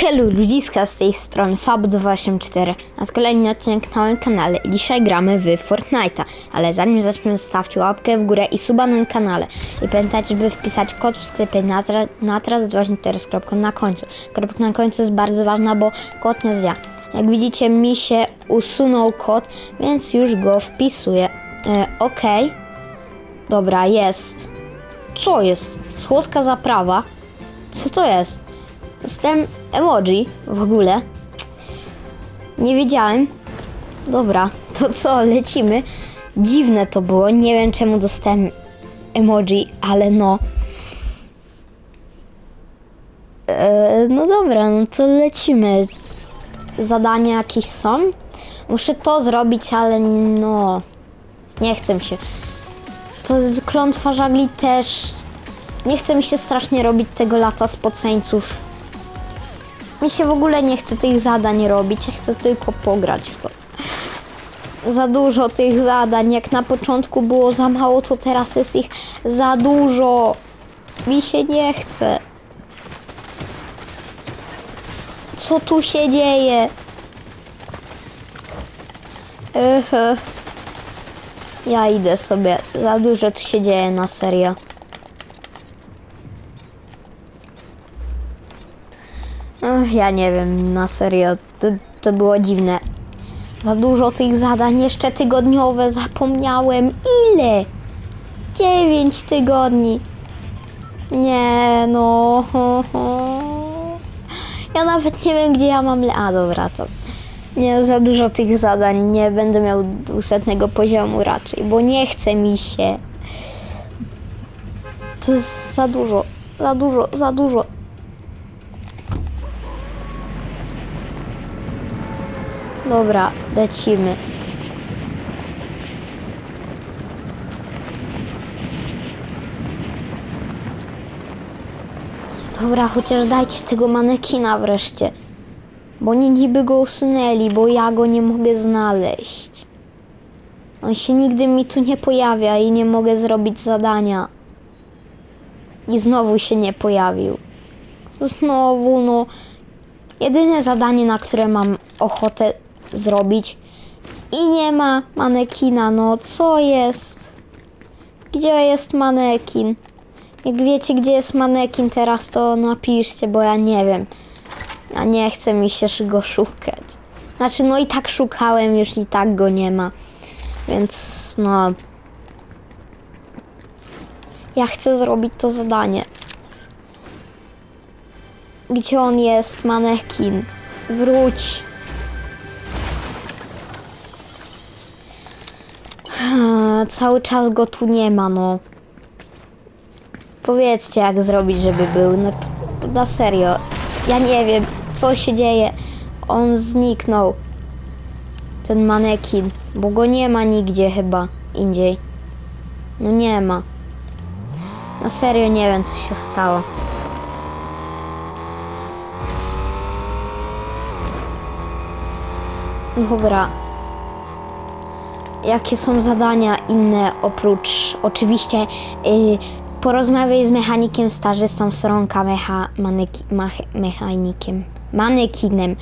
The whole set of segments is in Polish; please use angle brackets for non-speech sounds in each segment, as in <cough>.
Hello ludziska z tej strony Fab284 a to kolejny odcinek na moim kanale. Dzisiaj gramy w Fortnite'a, ale zanim zaczniemy zostawcie łapkę w górę i suba na moim kanale. I pamiętajcie, żeby wpisać kod w sklepie natra- natras właśnie teraz kropką na końcu. Kropka na końcu jest bardzo ważna, bo kod nie zja. Jak widzicie mi się usunął kod, więc już go wpisuję. E, ok. Dobra, jest. Co jest? Słodka zaprawa. Co to jest? Jestem emoji w ogóle. Nie wiedziałem. Dobra, to co, lecimy. Dziwne to było, nie wiem czemu dostałem emoji, ale no. E, no dobra, no to lecimy. Zadania jakieś są? Muszę to zrobić, ale no. Nie chcę się. To klątwa żagli też. Nie chce mi się strasznie robić tego lata spoceńców. Mi się w ogóle nie chce tych zadań robić, ja chcę tylko pograć w to. Za dużo tych zadań, jak na początku było za mało, to teraz jest ich za dużo. Mi się nie chce. Co tu się dzieje? Ech. Ja idę sobie. Za dużo tu się dzieje na serio. Ja nie wiem, na serio, to, to było dziwne. Za dużo tych zadań, jeszcze tygodniowe, zapomniałem. Ile? Dziewięć tygodni. Nie, no. <laughs> Ja nawet nie wiem, gdzie ja mam... Le- A, dobra, to... Nie, za dużo tych zadań, nie będę miał dwusetnego poziomu raczej, bo nie chce mi się. To jest za dużo, za dużo, za dużo. Dobra, lecimy. Dobra, chociaż dajcie tego manekina wreszcie. Bo oni niby go usunęli, bo ja go nie mogę znaleźć. On się nigdy mi tu nie pojawia i nie mogę zrobić zadania. I znowu się nie pojawił. Znowu, no. Jedyne zadanie, na które mam ochotę zrobić. I nie ma manekina, no co jest? Gdzie jest manekin? Jak wiecie, gdzie jest manekin teraz, to napiszcie, bo ja nie wiem. A nie chce mi się go szukać. Znaczy, no i tak szukałem, już i tak go nie ma. Więc, no. Ja chcę zrobić to zadanie. Gdzie on jest, manekin? Wróć. Cały czas go tu nie ma, no. Powiedzcie, jak zrobić, żeby był. Na serio. Ja nie wiem, co się dzieje. On zniknął. Ten manekin. Bo go nie ma nigdzie chyba indziej. No nie ma. Na serio nie wiem, co się stało. Dobra. Jakie są zadania inne oprócz oczywiście yy, porozmawiaj z mechanikiem stażystą stronka mecha, maneki, mach, mechanikiem manekinem.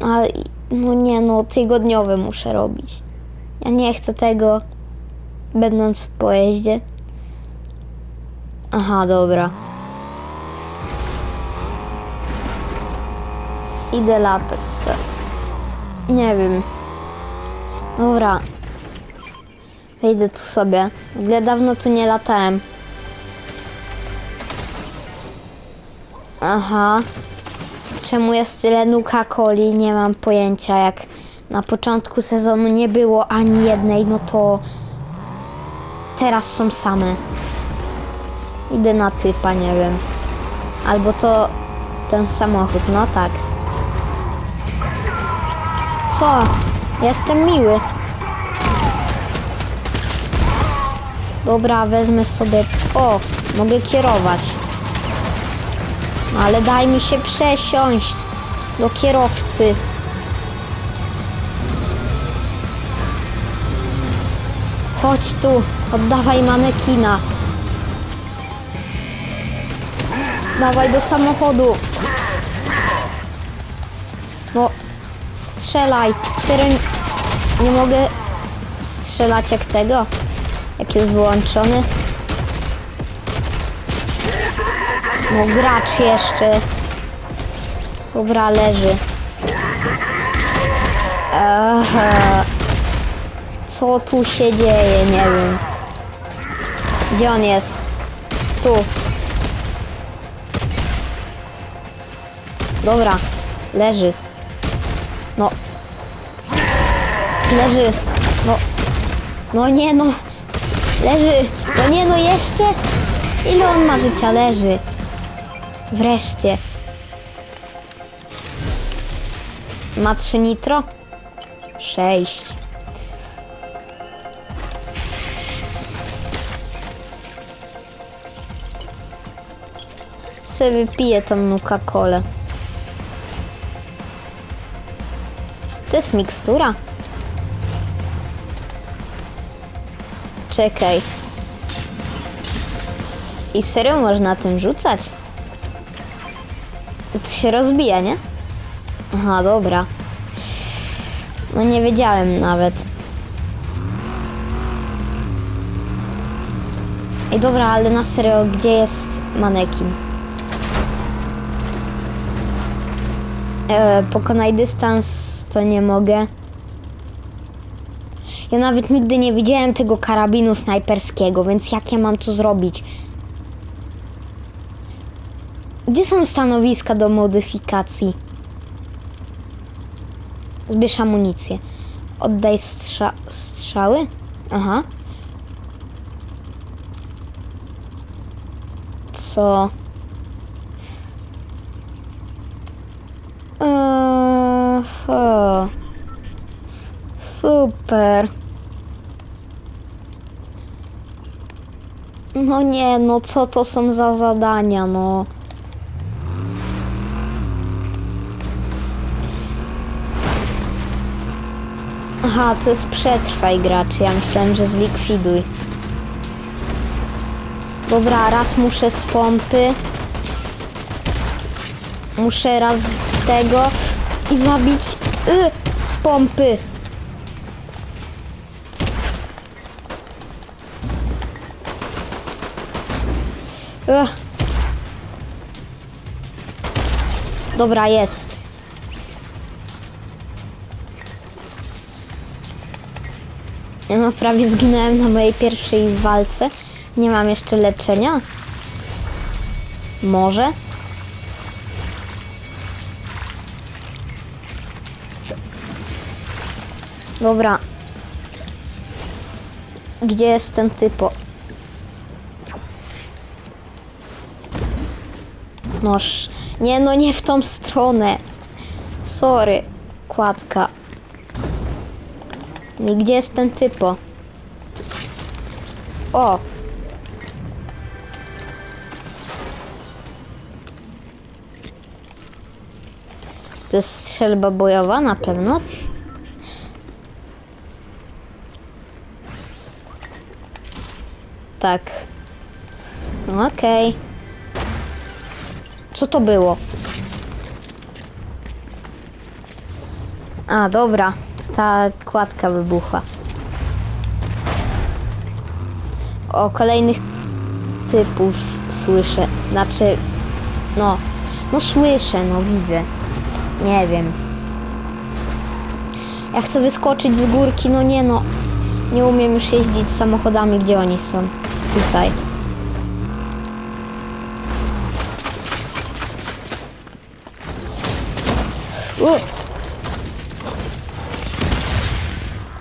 A, no nie no tygodniowe muszę robić. Ja nie chcę tego będąc w pojeździe. Aha dobra. Idę latać se. nie wiem Dobra. Wejdę tu sobie. W dawno tu nie latałem. Aha. Czemu jest tyle Nuka-Coli? Nie mam pojęcia. Jak na początku sezonu nie było ani jednej, no to teraz są same. Idę na typa, nie wiem. Albo to ten samochód, no tak. Co? Jestem miły. Dobra, wezmę sobie... O, mogę kierować. No, ale daj mi się przesiąść do kierowcy. Chodź tu, oddawaj manekina. Dawaj do samochodu. No, strzelaj. Serio, nie mogę strzelać jak tego? Jak jest wyłączony? No, gracz jeszcze. Dobra, leży. Aha. Co tu się dzieje? Nie wiem. Gdzie on jest? Tu. Dobra, leży. No. Leży. No. No nie no. Leży. No nie no jeszcze. Ile on ma życia? Leży. Wreszcie. Ma trzy nitro? Sześć. Sobie wypiję tą Nuka-Colę. To jest mikstura. Czekaj. I serio można tym rzucać? To się rozbija, nie? Aha, dobra. No nie wiedziałem nawet. Ej, dobra, ale na serio, gdzie jest manekin? E, pokonaj dystans, to nie mogę. Ja nawet nigdy nie widziałem tego karabinu snajperskiego, więc jak ja mam to zrobić? Gdzie są stanowiska do modyfikacji? Zbierz amunicję. Oddaj strza strzały? Aha. Co? Eee. Super. No nie, no co to są za zadania, no. Aha, to jest przetrwaj graczy. Ja myślałem, że zlikwiduj. Dobra, raz muszę z pompy. Muszę raz z tego i zabić y, z pompy. Dobra, jest. Ja no prawie zginąłem na mojej pierwszej walce. Nie mam jeszcze leczenia. Może? Dobra. Gdzie jest ten typo? Noż. Nie, no nie w tą stronę. Sorry. Kładka. I gdzie jest ten typo? O! To jest strzelba bojowa na pewno. Tak. Okej. Co to było? A, dobra. Ta kładka wybuchła. O kolejnych typów słyszę. Znaczy, no, no słyszę, no widzę. Nie wiem. Ja chcę wyskoczyć z górki, no nie no. Nie umiem już jeździć samochodami, gdzie oni są. Tutaj. U.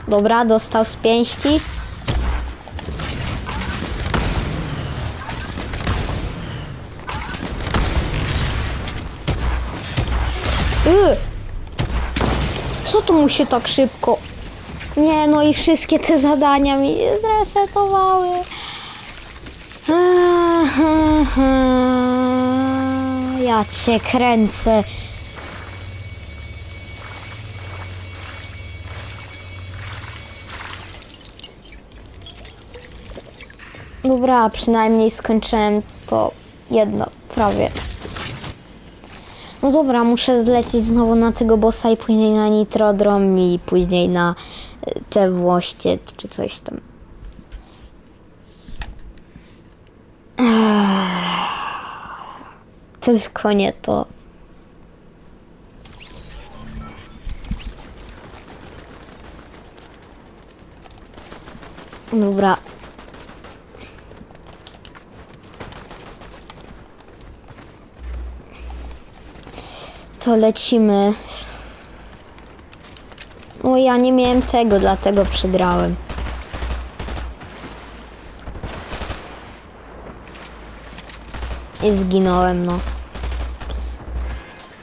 Dobra, dostał z pięści. Y! Co tu mu się tak szybko? Nie, no i wszystkie te zadania mi zresetowały. Ja cię kręcę. Dobra, przynajmniej skończyłem to jedno, prawie. No dobra, muszę zlecieć znowu na tego bossa i później na Nitrodrom i później na y, te włoście czy coś tam. Tylko nie to. Dobra. To lecimy. O, ja nie miałem tego, dlatego przegrałem. I zginąłem, no.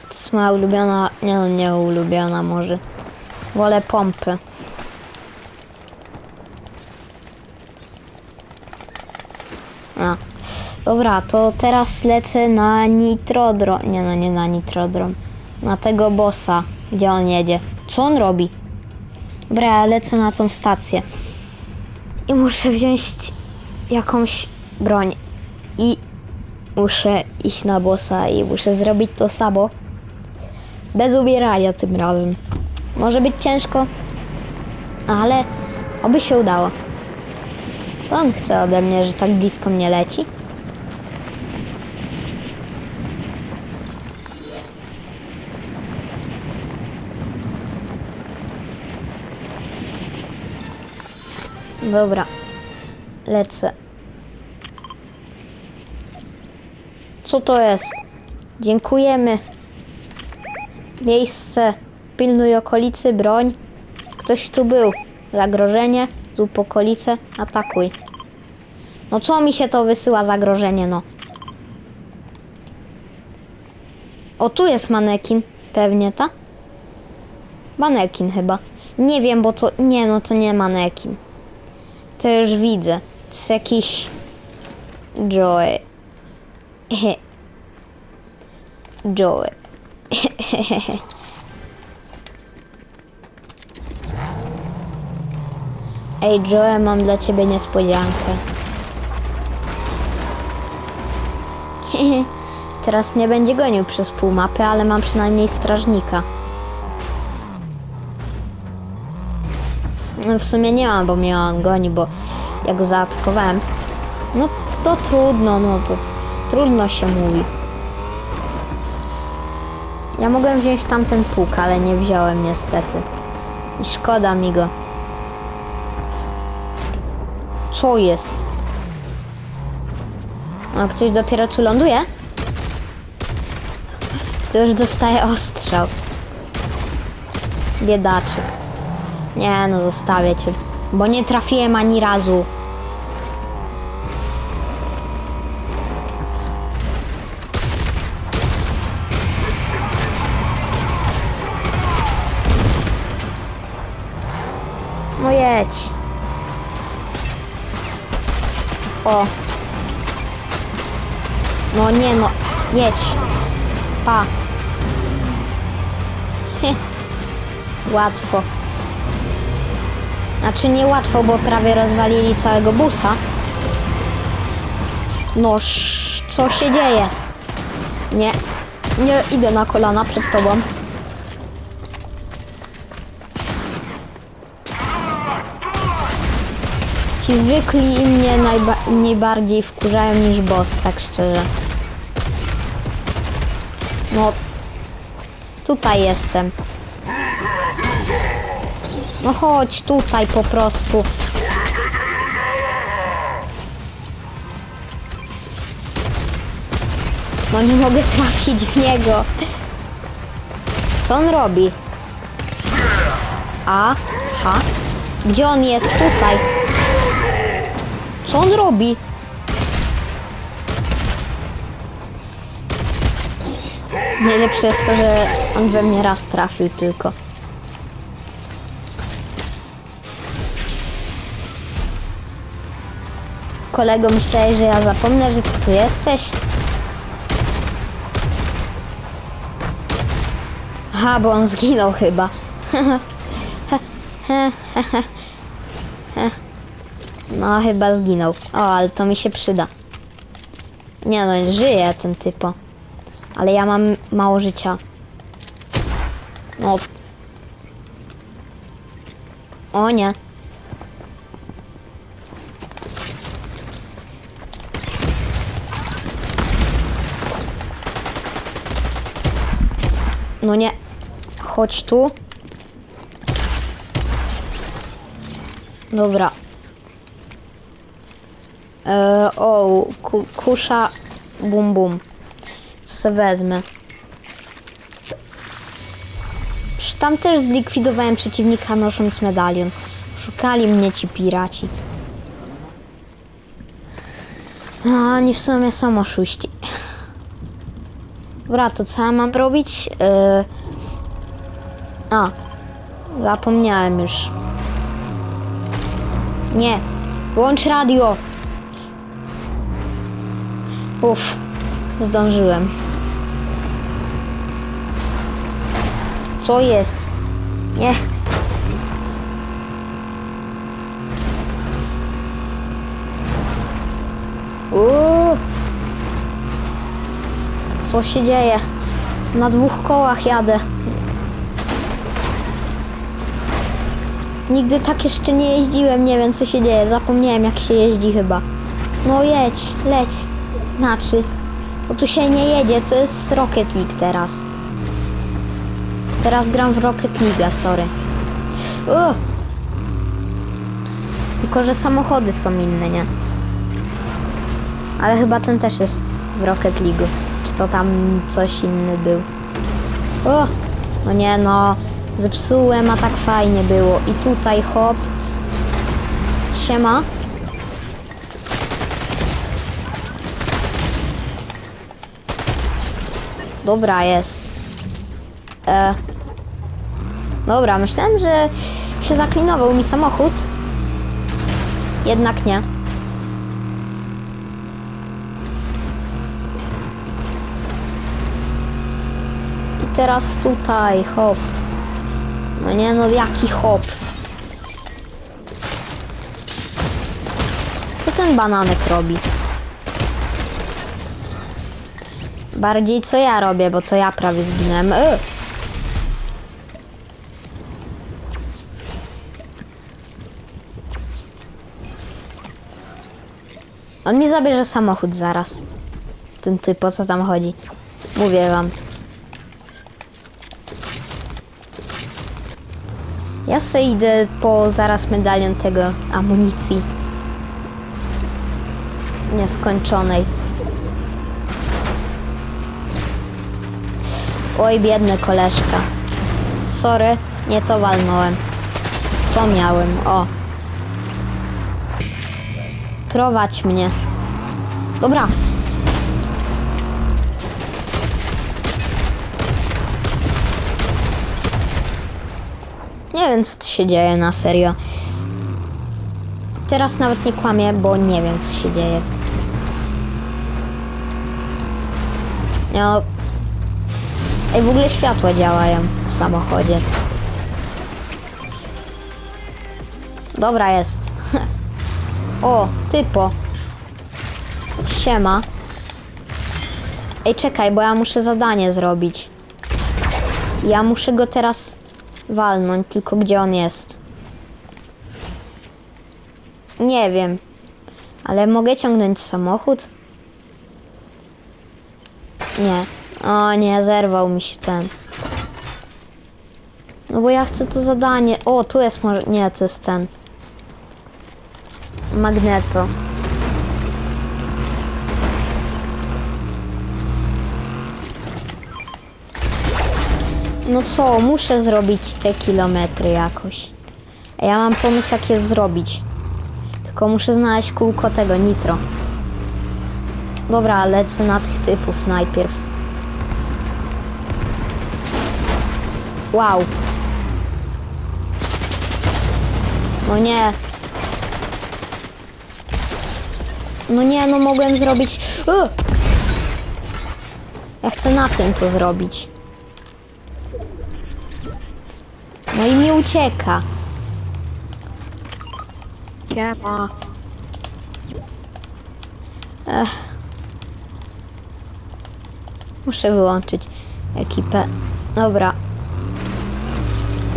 To jest moja ulubiona, nie no, nie ulubiona może. Wolę pompy. A. Dobra, to teraz lecę na Nitrodrom. Nie no, nie na Nitrodrom. Na tego bossa. Gdzie on jedzie? Co on robi? Dobra, ja lecę na tą stację. I muszę wziąć jakąś broń. I muszę iść na bossa i muszę zrobić to samo. Bez ubierania tym razem. Może być ciężko, ale oby się udało. Co on chce ode mnie, że tak blisko mnie leci? Dobra, lecę. Co to jest? Dziękujemy. Miejsce. Pilnuj okolicy, broń. Ktoś tu był. Zagrożenie. Zrób okolice. Atakuj. No co mi się to wysyła zagrożenie, no? O, tu jest manekin. Pewnie, ta? Manekin chyba. Nie wiem, bo to... Nie, no to nie manekin. To już widzę. To jest jakiś... Joy. <laughs> Joy. <laughs> Ej, Joe, mam dla ciebie niespodziankę. <laughs> Teraz mnie będzie gonił przez pół mapy, ale mam przynajmniej strażnika. No, W sumie nie mam, bo mnie on goni, bo ja go zaatakowałem. No to trudno, no to trudno się mówi. Ja mogłem wziąć tamten pług, ale nie wziąłem niestety. I szkoda mi go. Co jest? A ktoś dopiero tu ląduje? To już dostaje ostrzał. Biedaczek. Nie no, zostawię cię. Bo nie trafiłem ani razu. No jedź. O. No nie no, jedź. Pa. <laughs> Łatwo. Znaczy nie łatwo, bo prawie rozwalili całego busa. Noż, co się dzieje? Nie, nie idę na kolana przed tobą. Ci zwykli mnie najba- najbardziej wkurzają niż boss, tak szczerze. No, tutaj jestem. No chodź tutaj po prostu. No nie mogę trafić w niego. Co on robi? A, ha. Gdzie on jest? Tutaj. Co on robi? Najlepsze jest to, że on we mnie raz trafił tylko. Kolego, myślałeś, że ja zapomnę, że ty tu jesteś? Aha, bo on zginął chyba. No, chyba zginął. O, ale to mi się przyda. Nie no, żyje ten typo. Ale ja mam mało życia. No. O nie. No nie. Chodź tu. Dobra. E, o, ku, kusza bum bum. Se wezmę. Tam też zlikwidowałem przeciwnika nosząc medalion. Szukali mnie ci piraci. No, oni w sumie są oszuści. Dobra, to co ja mam robić? Yy... A, zapomniałem już. Nie, włącz radio. Uff, zdążyłem. Co jest? Nie. Uuu. Co się dzieje? Na dwóch kołach jadę. Nigdy tak jeszcze nie jeździłem, nie wiem co się dzieje. Zapomniałem jak się jeździ chyba. No jedź, leć. Znaczy, bo tu się nie jedzie, to jest Rocket League teraz. Teraz gram w Rocket League, sorry. O! Tylko, że samochody są inne, nie? Ale chyba ten też jest w Rocket League. To tam coś inny był? O! No nie no, zepsułem, a tak fajnie było. I tutaj hop. Siema. Dobra, jest. E. Dobra, myślałem, że się zaklinował mi samochód. Jednak nie. Teraz tutaj, hop. No nie no, jaki hop. Co ten bananek robi? Bardziej co ja robię, bo to ja prawie zginąłem. Y! On mi zabierze samochód zaraz. Ten typ, o co tam chodzi? Mówię wam. Ja se idę po zaraz medalion tego amunicji. Nieskończonej. Oj, biedny koleżka. Sorry, nie to walnąłem. To miałem, o. Prowadź mnie. Dobra. Co się dzieje na serio. Teraz nawet nie kłamię, bo nie wiem, co się dzieje. No. Ej, w ogóle światła działają w samochodzie. Dobra, jest. <laughs> O, typo. Siema. Ej, czekaj, bo ja muszę zadanie zrobić. Ja muszę go teraz walnąć, tylko gdzie on jest? Nie wiem. Ale mogę ciągnąć samochód? Nie. O nie, zerwał mi się ten. No bo ja chcę to zadanie. O, tu jest może. Nie, to jest ten. Magneto. No co, muszę zrobić te kilometry jakoś. Ja mam pomysł jak je zrobić. Tylko muszę znaleźć kółko tego nitro. Dobra, lecę na tych typów najpierw. Wow. No nie. No nie, no mogłem zrobić... U! Ja chcę na tym to zrobić. Ucieka. Siema. Ech. Muszę wyłączyć ekipę. Dobra.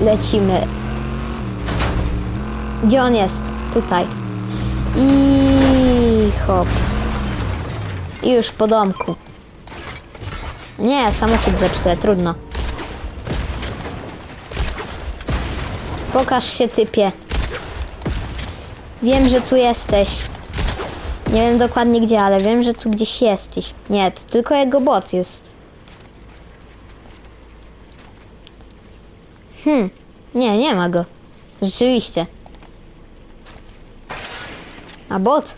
Lecimy. Gdzie on jest? Tutaj. I hop. I już po domku. Nie, samochód zepsuję, trudno. Pokaż się, typie. Wiem, że tu jesteś. Nie wiem dokładnie gdzie, ale wiem, że tu gdzieś jesteś. Nie, tylko jego bot jest. Hmm. Nie, nie ma go. Rzeczywiście. A bot?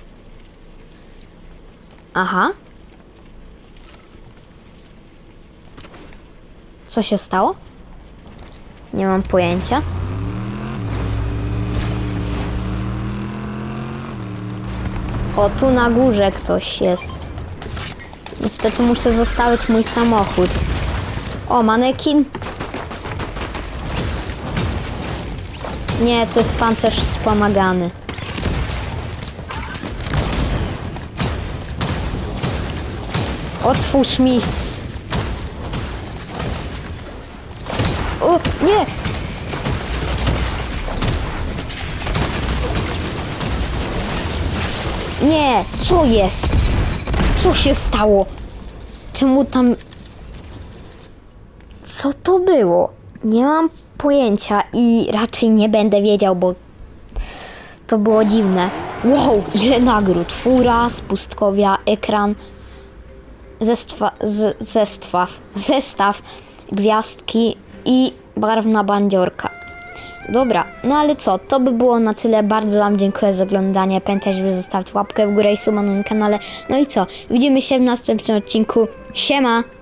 Aha. Co się stało? Nie mam pojęcia. O, tu na górze ktoś jest. Niestety muszę zostawić mój samochód. O, manekin. Nie, to jest pancerz wspomagany. Otwórz mi. O, nie! Nie, co jest? Co się stało? Czemu tam... Co to było? Nie mam pojęcia i raczej nie będę wiedział, bo to było dziwne. Wow, ile nagród. Fura, spustkowia, ekran, zestwa, z, zestaw, gwiazdki i barwna bandziorka. Dobra, no ale co, to by było na tyle. Bardzo Wam dziękuję za oglądanie. Pamiętajcie, żeby zostawić łapkę w górę i suba na moim kanale. No i co, widzimy się w następnym odcinku. Siema!